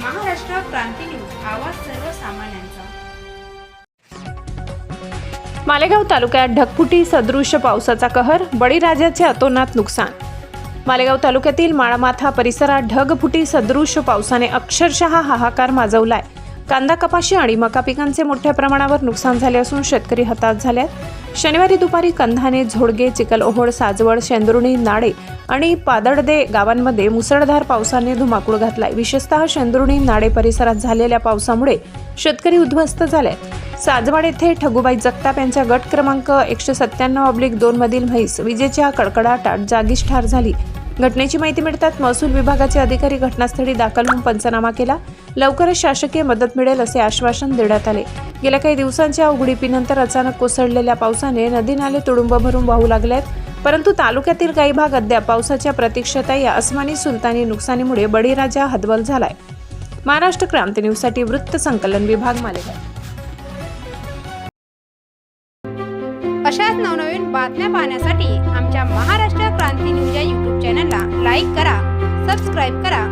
क्रांती news आवाज सर्वसामान्यांचा. मालेगाव तालुक्यात ढगफुटी सदृश पावसाचा कहर बळीराजाचे अतोनात नुकसान. मालेगाव तालुक्यातील माळमाथा परिसरात ढगफुटी सदृश पावसाने अक्षरशः हाहाकार माजवलाय. कांदा कपाशी आणि मका पिकांचे मोठ्या प्रमाणावर नुकसान झाले असून शेतकरी हताश झाले आहेत. शनिवारी दुपारी कंधाने झोडगे चिकलओहोळ साजवड शेंदुर्णी नाडे आणि पादडदे गावांमध्ये मुसळधार पावसाने धुमाकूळ घातलाय. विशेषतः शेंदुर्णी नाडे परिसरात झालेल्या पावसामुळे शेतकरी उद्ध्वस्त झाले साजवाड येथे ठगुबाई जगताप यांच्या गट क्रमांक एकशे सत्त्याण्णव अब्लिक दोन मधील म्हैस विजेच्या कडकडाटात जागीच ठार झाली. घटनेची माहिती मिळताच महसूल विभागाचे अधिकारी घटनास्थळी दाखल होऊन पंचनामा केला. लवकरच शासकीय मदत मिळेल असे आश्वासन देण्यात आले. गेल्या काही दिवसांच्या उघडीपीनंतर अचानक कोसळलेल्या पावसाने नदी नाले तुडुंब भरून वाहू लागले आहेत परंतु तालुक्यातील काही भाग अद्याप पावसाच्या प्रतीक्षेत या अस्मानी सुलतानी नुकसानीमुळे बळीराजा हतबल झालाय. महाराष्ट्र क्रांती न्यूजसाठी वृत्त संकलन विभाग मालेगाव. अशाच नवनवीन बातम्या पाहण्यासाठी आमच्या लाईक करा सबस्क्राईब करा.